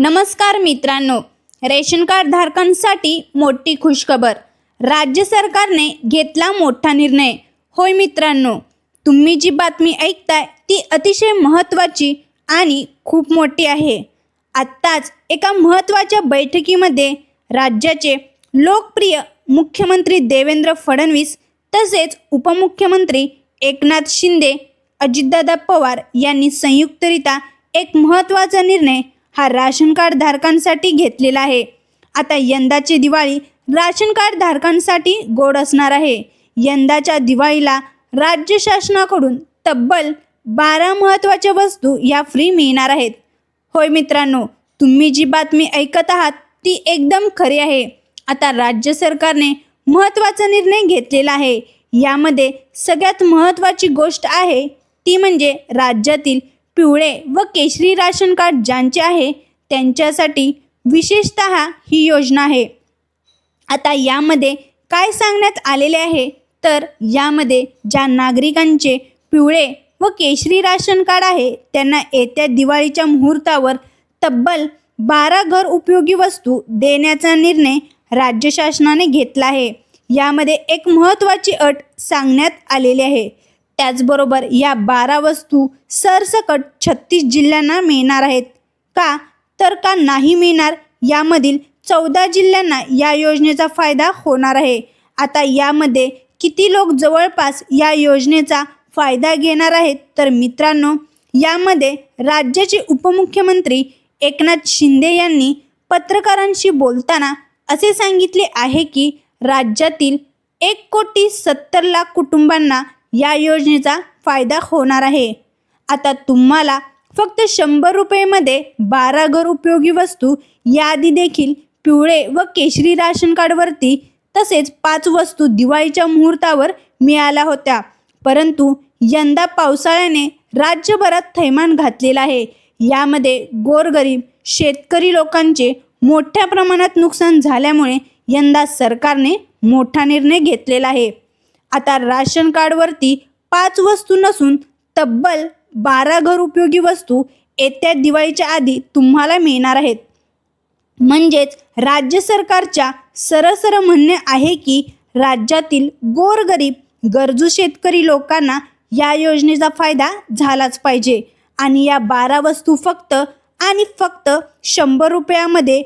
नमस्कार मित्रांनो ration card धारकांसाठी मोठी खुशखबर. राज्य सरकारने घेतला मोठा निर्णय. होय मित्रांनो तुम्ही जी बातमी ऐकताय ती अतिशय महत्त्वाची आणि खूप मोठी आहे. आत्ताच एका महत्त्वाच्या बैठकीमध्ये राज्याचे लोकप्रिय मुख्यमंत्री देवेंद्र फडणवीस तसेच उपमुख्यमंत्री एकनाथ शिंदे अजितदादा पवार यांनी संयुक्तरित्या एक महत्त्वाचा निर्णय हा राशन कार्ड धारकांसाठी घेतलेला आहे. आता यंदाची दिवाळी राशन कार्ड धारकांसाठी गोड असणार आहे. यंदाच्या दिवाळीला राज्य शासनाकडून तब्बल बारा महत्त्वाच्या वस्तू या फ्री मिळणार आहेत. होय मित्रांनो तुम्ही जी बातमी ऐकत आहात ती एकदम खरी आहे. आता राज्य सरकारने महत्त्वाचा निर्णय घेतलेला आहे. यामध्ये सगळ्यात महत्त्वाची गोष्ट आहे ती म्हणजे राज्यातील पिवळे व केशरी राशन कार्ड ज्यांचे आहे त्यांच्यासाठी विशेषत ही योजना आहे. आता यामध्ये काय सांगण्यात आलेले आहे? तर यामध्ये ज्या नागरिकांचे पिवळे व केशरी राशन कार्ड आहे त्यांना येत्या दिवाळीच्या मुहूर्तावर तब्बल बारा घर उपयोगी वस्तू देण्याचा निर्णय राज्य शासनाने घेतला आहे. यामध्ये एक महत्त्वाची अट सांगण्यात आलेली आहे. त्याचबरोबर या बारा वस्तू सरसकट छत्तीस जिल्ह्यांना मिळणार आहेत. का? तर का नाही मिळणार? यामधील चौदा जिल्ह्यांना या योजनेचा फायदा होणार आहे. आता यामध्ये किती लोक जवळपास या योजनेचा फायदा घेणार आहेत? तर मित्रांनो यामध्ये राज्याचे उपमुख्यमंत्री एकनाथ शिंदे यांनी पत्रकारांशी बोलताना असे सांगितले आहे की राज्यातील एक कोटी सत्तर लाख कुटुंबांना या योजनेचा फायदा होणार आहे. आता तुम्हाला फक्त शंभर रुपयेमध्ये बारा घर उपयोगी वस्तू यादी देखील पिवळे व केशरी राशन कार्डवरती तसेच पाच वस्तू दिवाळीच्या मुहूर्तावर मिळाल्या होत्या. परंतु यंदा पावसाळ्याने राज्यभरात थैमान घातलेला आहे. यामध्ये गोरगरीब शेतकरी लोकांचे मोठ्या प्रमाणात नुकसान झाल्यामुळे यंदा सरकारने मोठा निर्णय घेतलेला आहे. आता राशन कार्डवरती पाच वस्तू नसून तब्बल बारा घर उपयोगी वस्तू येत्या दिवाळीच्या आधी तुम्हाला मिळणार आहेत. म्हणजेच राज्य सरकारच्या सरसर म्हणणे आहे की राज्यातील गोरगरीब गरजू शेतकरी लोकांना या योजनेचा फायदा झालाच पाहिजे. आणि या बारा वस्तू फक्त आणि फक्त शंभर रुपयामध्ये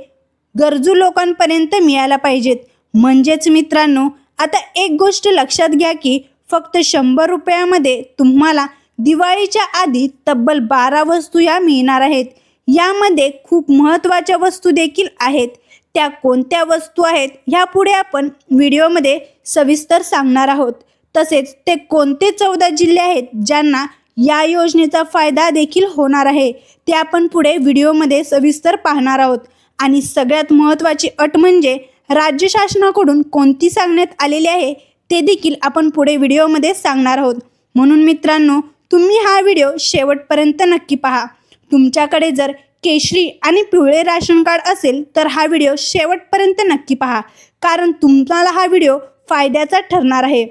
गरजू लोकांपर्यंत मिळायला पाहिजेत. म्हणजेच मित्रांनो आता एक गोष्ट लक्षात घ्या की फक्त शंभर रुपयामध्ये तुम्हाला दिवाळीच्या आधी तब्बल बारा वस्तू या मिळणार आहेत. यामध्ये खूप महत्त्वाच्या वस्तू देखील आहेत. त्या कोणत्या वस्तू आहेत ह्यापुढे आपण व्हिडिओमध्ये सविस्तर सांगणार आहोत. तसेच ते कोणते चौदा जिल्हे आहेत ज्यांना या योजनेचा फायदा देखील होणार आहे ते आपण पुढे व्हिडिओमध्ये सविस्तर पाहणार आहोत. आणि सगळ्यात महत्त्वाची अट म्हणजे राज्य शासनाकडून कोणती सांगण्यात आलेली आहे ते देखील आपण पुढे व्हिडिओमध्ये सांगणार आहोत. म्हणून मित्रांनो तुम्ही हा व्हिडिओ शेवटपर्यंत नक्की पहा. तुमच्याकडे जर केशरी आणि पिवळे राशन कार्ड असेल तर हा व्हिडिओ शेवटपर्यंत नक्की पहा. कारण तुम्हाला हा व्हिडिओ फायद्याचा ठरणार आहे.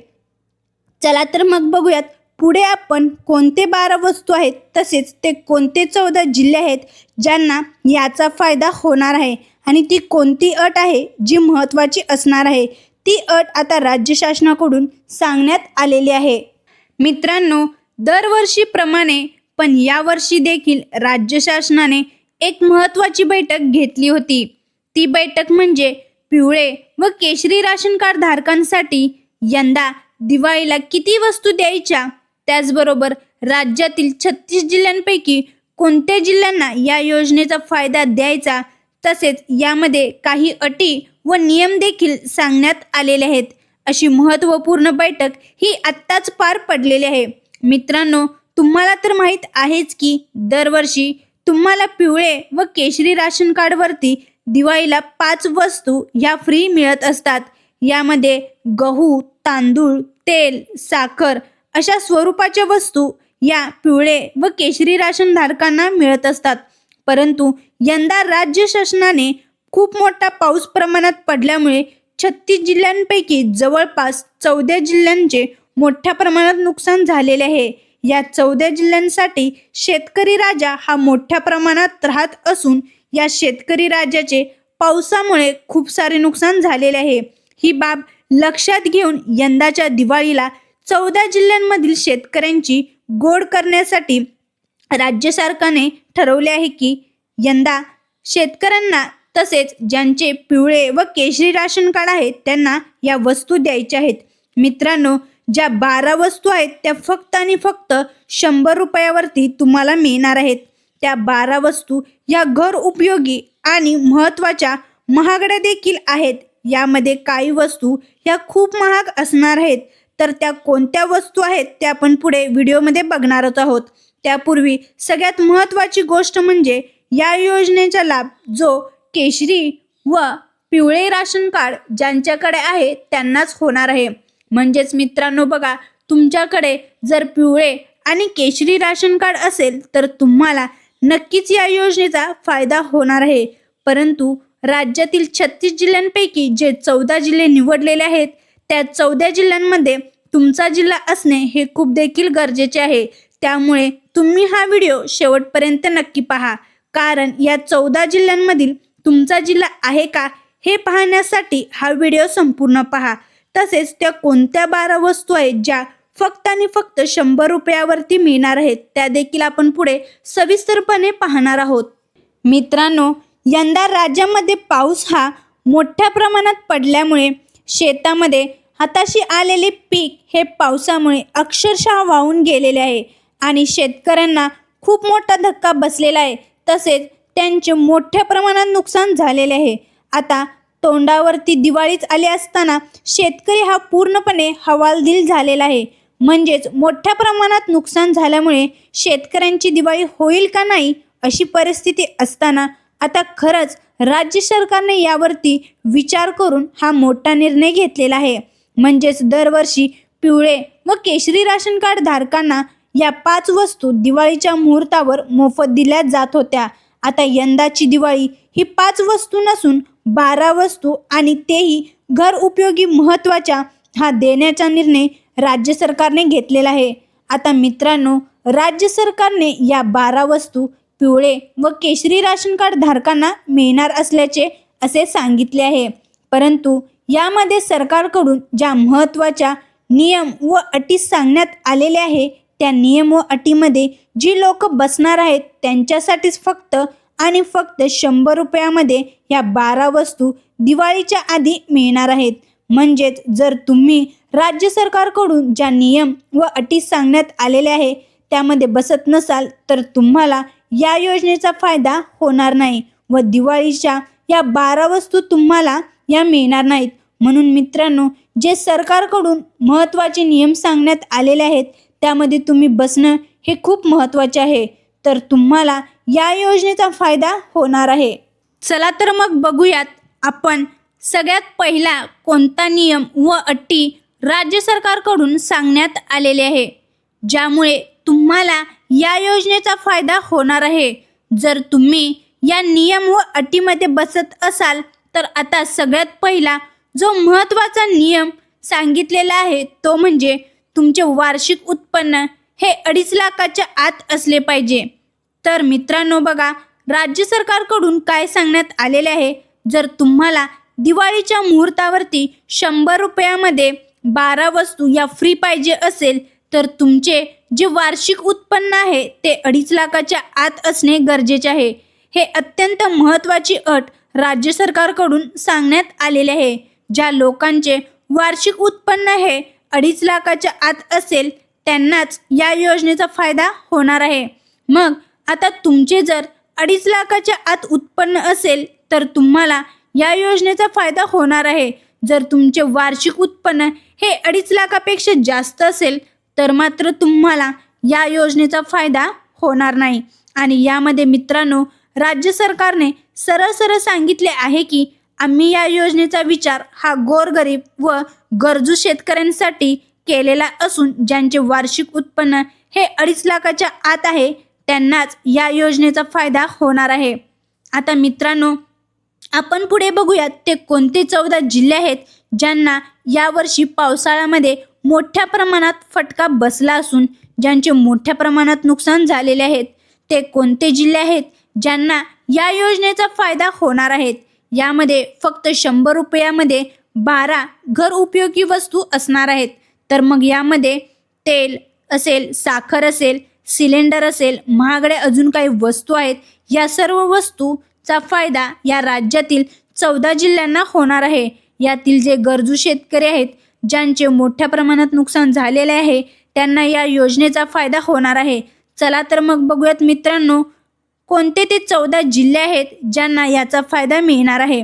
चला तर मग बघूयात पुढे आपण कोणते बारा वस्तू आहेत तसेच ते कोणते चौदा जिल्हे आहेत ज्यांना याचा फायदा होणार आहे. आणि ती कोणती अट आहे जी महत्त्वाची असणार आहे? ती अट आता राज्य शासनाकडून सांगण्यात आलेली आहे. मित्रांनो दरवर्षीप्रमाणे पण यावर्षी देखील राज्य शासनाने एक महत्त्वाची बैठक घेतली होती. ती बैठक म्हणजे पिवळे व केशरी राशन कार्ड धारकांसाठी यंदा दिवाळीला किती वस्तू द्यायच्या? त्याचबरोबर राज्यातील छत्तीस जिल्ह्यांपैकी कोणत्या जिल्ह्यांना या योजनेचा फायदा द्यायचा? तसेच यामध्ये काही अटी व नियम देखील सांगण्यात आलेले आहेत. अशी महत्त्वपूर्ण बैठक ही आत्ताच पार पडलेली आहे. मित्रांनो तुम्हाला तर माहीत आहेच की दरवर्षी तुम्हाला पिवळे व केशरी राशन कार्डवरती दिवाळीला पाच वस्तू ह्या फ्री मिळत असतात. यामध्ये गहू तांदूळ तेल साखर अशा स्वरूपाच्या वस्तू या पिवळे व केशरी राशन धारकांना मिळत असतात. परंतु यंदा राज्य शासनाने खूप मोठा पाऊस प्रमाणात पडल्यामुळे छत्तीस जिल्ह्यांपैकी जवळपास चौदा जिल्ह्यांचे मोठ्या प्रमाणात नुकसान झालेले आहे. या चौदा जिल्ह्यांसाठी शेतकरी राजा हा मोठ्या प्रमाणात राहत असून या शेतकरी राजाचे पावसामुळे खूप सारे नुकसान झालेले आहे. ही बाब लक्षात घेऊन यंदाच्या दिवाळीला चौदा जिल्ह्यांमधील शेतकऱ्यांची गोड करण्यासाठी राज्य सरकारने ठरवले आहे की यंदा शेतकऱ्यांना तसेच ज्यांचे पिवळे व केशरी राशन कार्ड आहेत त्यांना या वस्तू द्यायच्या आहेत. मित्रांनो ज्या बारा वस्तू आहेत त्या फक्त आणि फक्त शंभर रुपयावरती तुम्हाला मिळणार आहेत. त्या बारा वस्तू या घर उपयोगी आणि महत्त्वाच्या महागड्या देखील आहेत. यामध्ये काही वस्तू या खूप महाग असणार आहेत. तर त्या कोणत्या वस्तू आहेत त्या आपण पुढे व्हिडिओमध्ये बघणारच आहोत. त्यापूर्वी सगळ्यात महत्त्वाची गोष्ट म्हणजे या योजनेचा लाभ जो केशरी व पिवळे राशन कार्ड ज्यांच्याकडे आहे त्यांनाच होणार आहे. म्हणजेच मित्रांनो बघा तुमच्याकडे जर पिवळे आणि केशरी राशन कार्ड असेल तर तुम्हाला नक्कीच या योजनेचा फायदा होणार आहे. परंतु राज्यातील छत्तीस जिल्ह्यांपैकी जे चौदा जिल्हे निवडलेले आहेत त्या चौदा जिल्ह्यांमध्ये तुमचा जिल्हा असणे हे खूप देखील गरजेचे आहे. त्यामुळे तुम्ही हा व्हिडिओ शेवटपर्यंत नक्की पहा. कारण या चौदा जिल्ह्यांमधील तुमचा जिल्हा आहे का हे पाहण्यासाठी हा व्हिडिओ संपूर्ण पहा. तसेच त्या कोणत्या बारा वस्तू आहेत ज्या फक्त आणि फक्त शंभर रुपयावरती मिळणार आहेत त्या देखील आपण पुढे सविस्तरपणे पाहणार आहोत. मित्रांनो यंदा राज्यामध्ये पाऊस हा मोठ्या प्रमाणात पडल्यामुळे शेतामध्ये हाताशी आलेले पीक हे पावसामुळे अक्षरशः वाहून गेलेले आहे. आणि शेतकऱ्यांना खूप मोठा धक्का बसलेला आहे. तसेच त्यांचे मोठ्या प्रमाणात नुकसान झालेले आहे. आता तोंडावरती दिवाळीच आली असताना शेतकरी हा पूर्णपणे हवालदिल झालेला आहे. म्हणजेच मोठ्या प्रमाणात नुकसान झाल्यामुळे शेतकऱ्यांची दिवाळी होईल का नाही अशी परिस्थिती असताना आता खरंच राज्य सरकारने यावरती विचार करून हा मोठा निर्णय घेतलेला आहे. म्हणजेच दरवर्षी पिवळे व केशरी राशन कार्ड धारकांना या पाच वस्तू दिवाळीच्या मुहूर्तावर मोफत दिल्या जात होत्या. आता यंदाची दिवाळी ही पाच वस्तू नसून बारा वस्तू आणि तेही घर उपयोगी महत्त्वाच्या हा देण्याचा निर्णय राज्य सरकारने घेतलेला आहे. आता मित्रांनो राज्य सरकारने या बारा वस्तू पिवळे व केशरी राशन कार्ड धारकांना मिळणार असल्याचे असे सांगितले आहे. परंतु यामध्ये सरकारकडून ज्या महत्त्वाच्या नियम व अटी सांगण्यात आलेल्या आहे त्या नियम व अटीमध्ये जी लोक बसणार आहेत त्यांच्यासाठीच फक्त आणि फक्त शंभर रुपयामध्ये या बारा वस्तू दिवाळीच्या आधी मिळणार आहेत. म्हणजेच जर तुम्ही राज्य सरकारकडून ज्या नियम व अटी सांगण्यात आलेल्या आहे त्यामध्ये बसत नसाल तर तुम्हाला या योजनेचा फायदा होणार नाही व दिवाळीच्या या बारा वस्तू तुम्हाला या मिळणार नाहीत. म्हणून मित्रांनो जे सरकारकडून महत्त्वाचे नियम सांगण्यात आलेले आहेत त्यामध्ये तुम्ही बसणं हे खूप महत्त्वाचे आहे. तर तुम्हाला या योजनेचा फायदा होणार आहे. चला तर मग बघूयात आपण सगळ्यात पहिला कोणता नियम व अटी राज्य सरकारकडून सांगण्यात आलेले आहे. ज्यामुळे तुम्हाला या योजनेचा फायदा होणार आहे. जर तुम्ही या नियम व अटीमध्ये बसत असाल तर आता सगळ्यात पहिला जो महत्त्वाचा नियम सांगितलेला आहे तो म्हणजे तुमचे वार्षिक उत्पन्न हे अडीच लाखाच्या आत असले पाहिजे. तर मित्रांनो बघा राज्य सरकारकडून काय सांगण्यात आलेले आहे? जर तुम्हाला दिवाळीच्या मुहूर्तावरती शंभर रुपयामध्ये बारा वस्तू या फ्री पाहिजे असेल तर तुमचे जे वार्षिक उत्पन्न आहे ते अडीच लाखाच्या आत असणे गरजेचे आहे. हे अत्यंत महत्त्वाची अट राज्य सरकारकडून सांगण्यात आलेले आहे. ज्या लोकांचे वार्षिक उत्पन्न हे अडीच लाखाच्या आत असेल त्यांनाच या योजनेचा फायदा होणार आहे. मग आता तुमचे जर अडीच लाखाच्या आत उत्पन्न असेल तर तुम्हाला या योजनेचा फायदा होणार आहे. जर तुमचे वार्षिक उत्पन्न हे अडीच लाखापेक्षा जास्त असेल तर मात्र तुम्हाला या योजनेचा फायदा होणार नाही. आणि यामध्ये मित्रांनो राज्य सरकारने सरळ सरळ सांगितले आहे की आम्ही या योजनेचा विचार हा गोरगरीब व गरजू शेतकऱ्यांसाठी केलेला असून ज्यांचे वार्षिक उत्पन्न हे अडीच लाखाच्या आत आहे त्यांनाच या योजनेचा फायदा होणार आहे. आता मित्रांनो आपण पुढे बघूयात ते कोणते चौदा जिल्हे आहेत ज्यांना यावर्षी पावसाळ्यामध्ये मोठ्या प्रमाणात फटका बसला असून ज्यांचे मोठ्या प्रमाणात नुकसान झालेले आहेत ते कोणते जिल्हे आहेत ज्यांना या योजनेचा फायदा होणार आहेत यामध्ये फक्त शंभर रुपयामध्ये बारा घर उपयोगी वस्तू असणार आहेत. तर मग यामध्ये तेल असेल साखर असेल सिलेंडर असेल महागड्या अजून काही वस्तू आहेत या सर्व वस्तूचा फायदा या राज्यातील चौदा जिल्ह्यांना होणार आहे. यातील जे गरजू शेतकरी आहेत ज्यांचे मोठ्या प्रमाणात नुकसान झालेले आहे त्यांना या योजनेचा फायदा होणार आहे. चला तर मग बघूयात मित्रांनो कोणते ते चौदा जिल्हे आहेत ज्यांना याचा फायदा मिळणार आहे?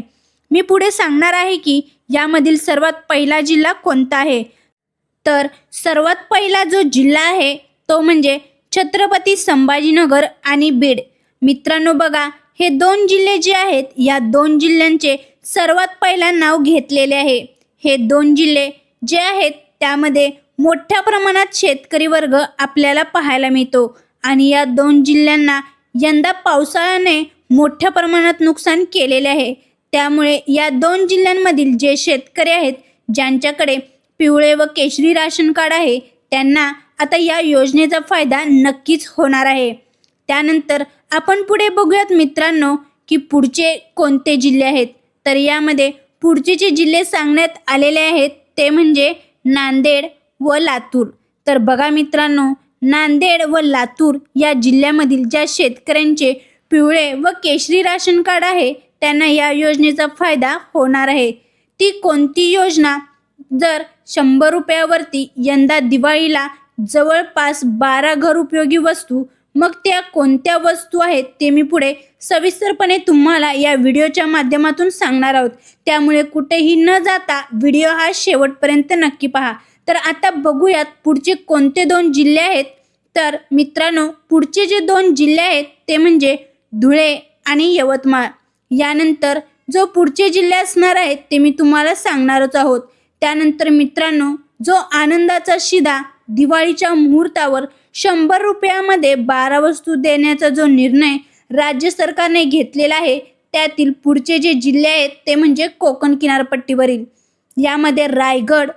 मी पुढे सांगणार आहे की यामधील सर्वात पहिला जिल्हा कोणता आहे? तर सर्वात पहिला जो जिल्हा आहे तो म्हणजे छत्रपती संभाजीनगर आणि बीड. मित्रांनो बघा हे दोन जिल्हे जे आहेत या दोन जिल्ह्यांचे सर्वात पहिला नाव घेतलेले आहे. हे दोन जिल्हे जे आहेत त्यामध्ये मोठ्या प्रमाणात शेतकरी वर्ग आपल्याला पाहायला मिळतो. आणि या दोन जिल्ह्यांना यंदा पावसाळ्याने मोठ्या प्रमाणात नुकसान केलेले आहे. त्यामुळे या दोन जिल्ह्यांमधील जे शेतकरी आहेत ज्यांच्याकडे पिवळे व केशरी राशन कार्ड आहे त्यांना आता या योजनेचा फायदा नक्कीच होणार आहे. त्यानंतर आपण पुढे बघूयात मित्रांनो की पुढचे कोणते जिल्हे आहेत? तर यामध्ये पुढचे जे जिल्हे सांगण्यात आलेले आहेत ते म्हणजे नांदेड व लातूर. तर बघा मित्रांनो नांदेड व लातूर या जिल्ह्यामधील ज्या शेतकऱ्यांचे पिवळे व केशरी राशन कार्ड आहे त्यांना या योजनेचा फायदा होणार आहे. ती कोणती योजना? जर शंभर रुपयावरती यंदा दिवाळीला जवळपास बारा घर उपयोगी वस्तू मग त्या कोणत्या वस्तू आहेत ते मी पुढे सविस्तरपणे तुम्हाला या व्हिडिओच्या माध्यमातून सांगणार आहोत. त्यामुळे कुठेही न जाता व्हिडिओ हा शेवटपर्यंत नक्की पहा. तर आता बघूयात पुढचे कोणते दोन जिल्हे आहेत. तर मित्रांनो पुढचे जे दोन जिल्हे आहेत ते म्हणजे धुळे आणि यवतमाळ. यानंतर जो पुढचे जिल्हे असणार आहेत ते मी तुम्हाला सांगणारच आहोत. त्यानंतर मित्रांनो जो आनंदाचा शिदा दिवाळीच्या मुहूर्तावर शंभर रुपयामध्ये बारा वस्तू देण्याचा जो निर्णय राज्य सरकारने घेतलेला आहे त्यातील पुढचे जे जिल्हे आहेत ते म्हणजे कोकण किनारपट्टीवरील. यामध्ये रायगड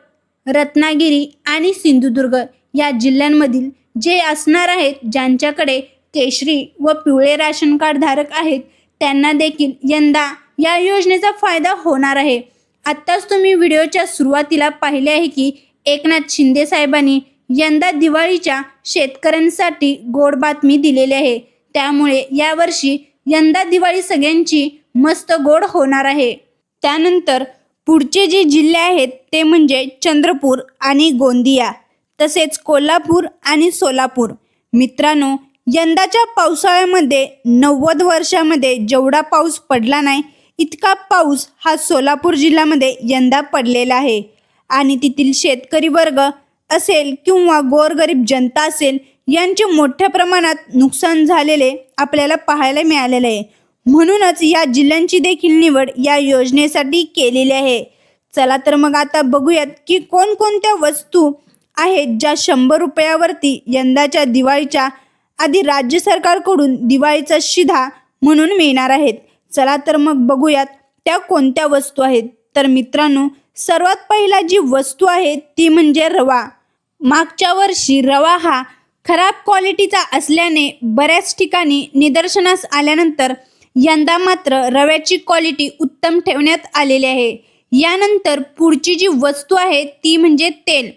रत्नागिरी आणि सिंधुदुर्ग या जिल्ह्यांमधील जे असणार आहेत ज्यांच्याकडे केशरी व पिवळे राशन कार्ड धारक आहेत त्यांना देखील यंदा या योजनेचा फायदा होणार आहे. आत्ताच तुम्ही व्हिडिओच्या सुरुवातीला पाहिले आहे की एकनाथ शिंदे साहेबांनी यंदा दिवाळीच्या शेतकऱ्यांसाठी गोड बातमी दिलेली आहे. त्यामुळे यावर्षी यंदा दिवाळी सगळ्यांची मस्त गोड होणार आहे. त्यानंतर पुढचे जे जिल्हे आहेत ते म्हणजे चंद्रपूर आणि गोंदिया तसेच कोल्हापूर आणि सोलापूर. मित्रांनो यंदाच्या पावसाळ्यामध्ये नव्वद वर्षामध्ये जेवढा पाऊस पडला नाही इतका पाऊस हा सोलापूर जिल्ह्यामध्ये यंदा पडलेला आहे. आणि तेथील शेतकरी वर्ग असेल किंवा गोरगरीब जनता असेल यांचे मोठ्या प्रमाणात नुकसान झालेले आपल्याला पाहायला मिळालेले आहे. म्हणूनच या जिल्ह्यांची देखील निवड या योजनेसाठी केलेली आहे. चला तर मग आता बघूयात की कोणकोणत्या वस्तू आहेत ज्या शंभर रुपयावरती यंदाच्या दिवाळीच्या आधी राज्य सरकारकडून दिवाळीचा शिधा म्हणून मिळणार आहेत. चला तर मग बघूयात त्या कोणत्या वस्तू आहेत. तर मित्रांनो सर्वात पहिला जी वस्तू आहे ती म्हणजे रवा. मागच्या वर्षी रवा हा खराब क्वालिटीचा असल्याने बऱ्याच ठिकाणी निदर्शनास आल्यानंतर यंदा मात्र रव्याची क्वालिटी उत्तम ठेवण्यात आलेली आहे. यानंतर पुढची जी वस्तू आहे ती म्हणजे तेल.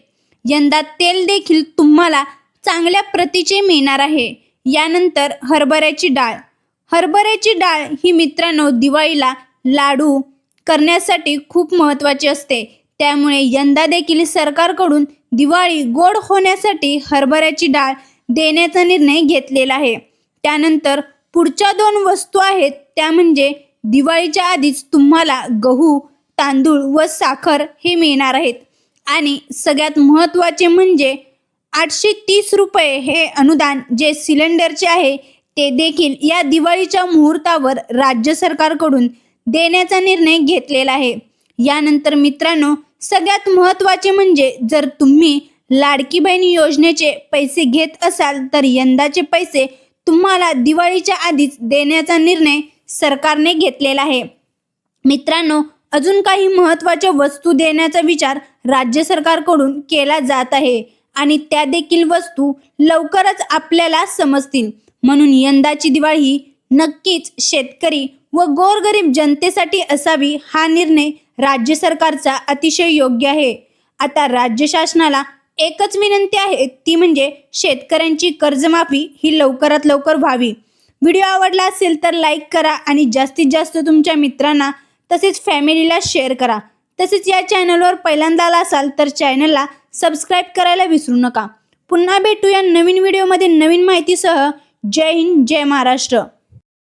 यंदा तेल देखील तुम्हाला चांगल्या प्रतीचे मिळणार आहे. यानंतर हरभऱ्याची डाळ. हरभऱ्याची डाळ ही मित्रांनो दिवाळीला लाडू करण्यासाठी खूप महत्त्वाची असते. त्यामुळे यंदा देखील सरकारकडून दिवाळी गोड होण्यासाठी हरभऱ्याची डाळ देण्याचा निर्णय घेतलेला आहे. त्यानंतर पुढच्या दोन वस्तू आहेत. त्या म्हणजे दिवाळीच्या आधीच तुम्हाला गहू तांदूळ व साखर हे मिळणार आहेत. आणि सगळ्यात महत्त्वाचे म्हणजे आठशे तीस रुपये हे अनुदान जे सिलेंडरचे आहे ते देखील या दिवाळीच्या मुहूर्तावर राज्य सरकारकडून देण्याचा निर्णय घेतलेला आहे. यानंतर मित्रांनो सगळ्यात महत्त्वाचे म्हणजे जर तुम्ही लाडकी बहीण योजनेचे पैसे घेत असाल तर यंदाचे पैसे तुम्हाला दिवाळीच्या आधीच देण्याचा निर्णय सरकारने घेतलेला आहे. मित्रांनो अजून काही महत्त्वाच्या वस्तू देण्याचा विचार राज्य सरकारकडून केला जात आहे आणि त्या देखील वस्तू लवकरच आपल्याला समजतील. म्हणून यंदाची दिवाळी ही नक्कीच शेतकरी व गोरगरीब जनतेसाठी असावी हा निर्णय राज्य सरकारचा अतिशय योग्य आहे. आता राज्य शासनाला एकच विनंती आहे ती म्हणजे शेतकऱ्यांची कर्जमाफी ही लवकरात लवकर व्हावी. व्हिडिओ आवडला असेल तर लाईक करा आणि जास्तीत जास्त तुमच्या मित्रांना तसेच फॅमिलीला शेअर करा. तसेच या चॅनलवर पहिल्यांदा आला असाल तर चॅनलला सबस्क्राईब करायला विसरू नका. पुन्हा भेटूया नवीन व्हिडिओमध्ये नवीन माहितीसह. जय हिंद जय महाराष्ट्र.